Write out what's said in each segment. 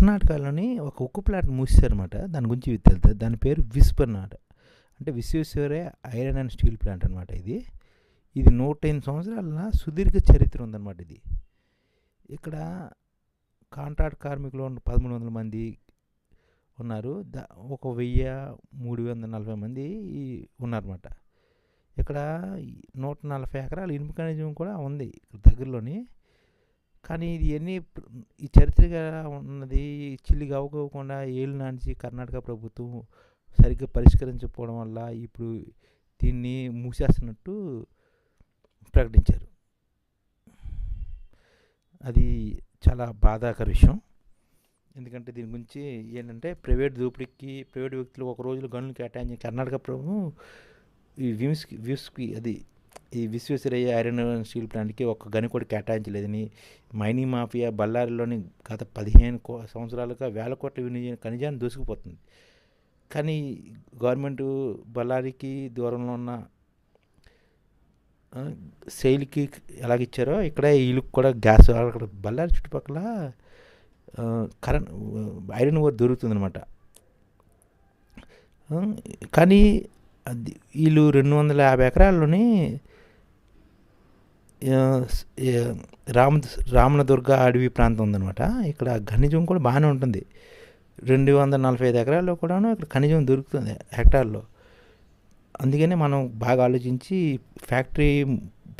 కర్ణాటకలోని ఒక ఉక్కు ప్లాంట్ మూసారన్నమాట దాని గురించి తెలుస్తుంది దాని పేరు విస్ప్ అంటే Visvesvaraya iron and steel plant అనమాట ఇది. ఇది నూట ఎనిమిది సంవత్సరాల సుదీర్ఘ చరిత్ర ఉందన్నమాట ఇది. ఇక్కడ కాంట్రాక్ట్ కార్మికులు ఉన్న పదమూడు వందల మంది ఉన్నారు. దా ఒక వెయ్యి మూడు వందల నలభై మంది ఈ- ఉన్నారన్నమాట. ఇక్కడ నూట నలభై ఎకరాల ఇనుప ఖనిజం కూడా ఉంది. ఇక్కడ దగ్గరలోని కానీ ఇది ఎన్ని ఈ చరిత్రగా ఉన్నది చిల్లిగా అవ్వకోకుండా ఏళ్ళు నాంచి కర్ణాటక ప్రభుత్వం సరిగ్గా పరిష్కరించకపోవడం వల్ల ఇప్పుడు దీన్ని మూసేస్తున్నట్టు ప్రకటించారు. అది చాలా బాధాకర విషయం. ఎందుకంటే దీని గురించి ఏంటంటే ప్రైవేట్ దూపిడికి ప్రైవేట్ వ్యక్తులు ఒక రోజులో గనులు కేటాయించి కర్ణాటక ప్రభుత్వం ఈ వ్యూస్కి వ్యూస్కి అది ఈ విశ్వేశ్వరయ్య ఐరన్ అండ్ స్టీల్ ప్లాంట్కి ఒక గని కూడా కేటాయించలేదని మైనింగ్ మాఫియా బళ్ళారిలోని గత పదిహేను కో- సంవత్సరాలుగా వేల కోట్ల వినియోగ ఖనిజాన్ని దూసుకుపోతుంది. కానీ గవర్నమెంట్ బళ్ళారికి దూరంలో ఉన్న ఆ, సెయిల్కి ఎలాగిచ్చారో ఇక్కడ వీళ్ళకి కూడా గ్యాస్ అక్కడ బళ్ళారి చుట్టుపక్కల కరెంట్ ఐరన్ ఓర్ దొరుకుతుంది అనమాట కానీ అది వీళ్ళు రెండు వందల యాభై ఎకరాల్లోని రామ రామనదుర్గ అడవి ప్రాంతం ఉందన్నమాట. ఇక్కడ ఖనిజం కూడా బాగానే ఉంటుంది. రెండు వందల నలభై ఐదు ఎకరాల్లో కూడాను ఇక్కడ ఖనిజం దొరుకుతుంది హెక్టార్లో. అందుకనే మనం బాగా ఆలోచించి ఫ్యాక్టరీ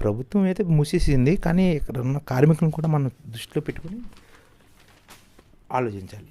ప్రభుత్వం అయితే మూసేసింది. కానీ ఇక్కడ ఉన్న కార్మికులను కూడా మనం దృష్టిలో పెట్టుకొని ఆలోచించాలి.